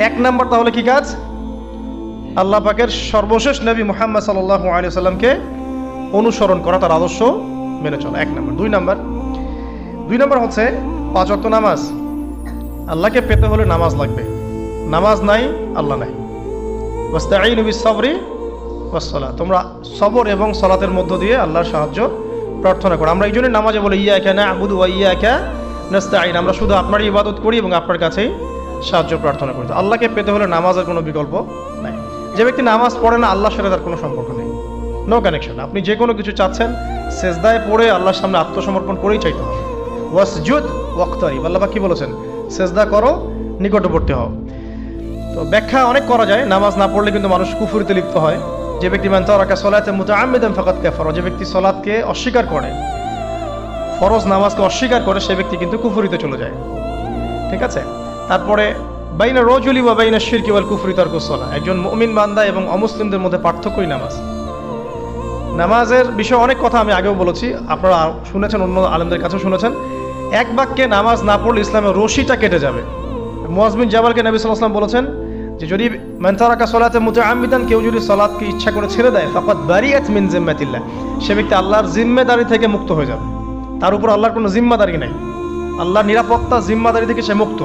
এক নম্বর তাহলে কি কাজ? আল্লাহ পাকের সর্বশেষ নবী মুহাম্মদ সাল্লাহ আলী সাল্লামকে অনুসরণ করা, তার আদর্শ মেনে চলা। এক নম্বর। দুই নাম্বার। দুই নম্বর হচ্ছে পাঁচ অক্ত নামাজ। আল্লাহকে পেতে হলে নামাজ লাগবে। নামাজ নাই, আল্লাহ নাই। ওয়াস্তাঈনু বিস-সাবরি ওয়াস-সালাহ তোমরা সবর এবং সলাতের মধ্য দিয়ে আল্লাহর সাহায্য প্রার্থনা করো। আমরা এই জন্য নামাজে বলি ইয়াকা না'বুদু ওয়া ইয়াকা আইন আমরা শুধু আপনারই ইবাদত করি এবং আপনার কাছেই সাহায্য প্রার্থনা করি। আল্লাহকে পেতে হলে নামাজের কোনো বিকল্প নাই। যে ব্যক্তি নামাজ পড়ে না, আল্লাহর সাথে তার কোনো সম্পর্ক নেই। নো কানেকশন আপনি যে কোনো কিছু চাচ্ছেন, সেজদায় পড়ে আল্লাহর সামনে আত্মসমর্পণ করেই চাইতে হবে। ওয়াসজুদ ওয়াক্তারি আল্লাহ কি বলেছেন? সেজদা করো, নিকটবর্তী হও। তো ব্যাখ্যা অনেক করা যায়। নামাজ না পড়লে কিন্তু মানুষ কুফুরিতে লিপ্ত হয়। যে ব্যক্তি মান তারাকা সলাতে মুতাআম্মিদান ফাকাত কাফারা। যে ব্যক্তি সলাতকে অস্বীকার করে, ফরজ নামাজকে অস্বীকার করে, সে ব্যক্তি কিন্তু কুফুরিতে চলে যায়। ঠিক আছে? তারপরে বাইনা রজুলি বা বাইনা শিরকি ওয়াল কুফরি তারকুসলা একজন মুমিন বান্দা এবং অমুসলিমদের মধ্যে পার্থক্যই নামাজ। নামাজের বিষয়ে অনেক কথা আমি আগেও বলেছি, আপনারা শুনেছেন, অন্য আলেমদের কাছেও শুনেছেন। এক বাক্যে নামাজ না পড়লে ইসলামের রশিটা কেটে যাবে। মোয়াজবিন জাবালকে নবী সাল্লাম বলেছেন যে, যদি মেন্তারাকা সলাতে মুতে আমিদান কেউ যদি সলাৎকে ইচ্ছা করে ছেড়ে দেয় ফাকাত বারিয়াত মিন জিম্মাতিল্লাহ। সে ব্যক্তি আল্লাহর জিম্মেদারি থেকে মুক্ত হয়ে যাবে। তার উপর আল্লাহর কোনো জিম্মাদারি নাই। আল্লাহর নিরাপত্তা জিম্মাদারি থেকে সে মুক্ত।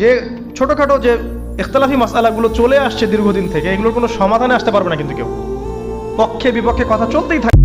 যে ছোটোখাটো যে ইখতলাফি মশালাগুলো চলে আসছে দীর্ঘদিন থেকে, এগুলোর কোনো সমাধানে আসতে পারবে না কিন্তু কেউ। পক্ষে বিপক্ষে কথা চলতেই থাকে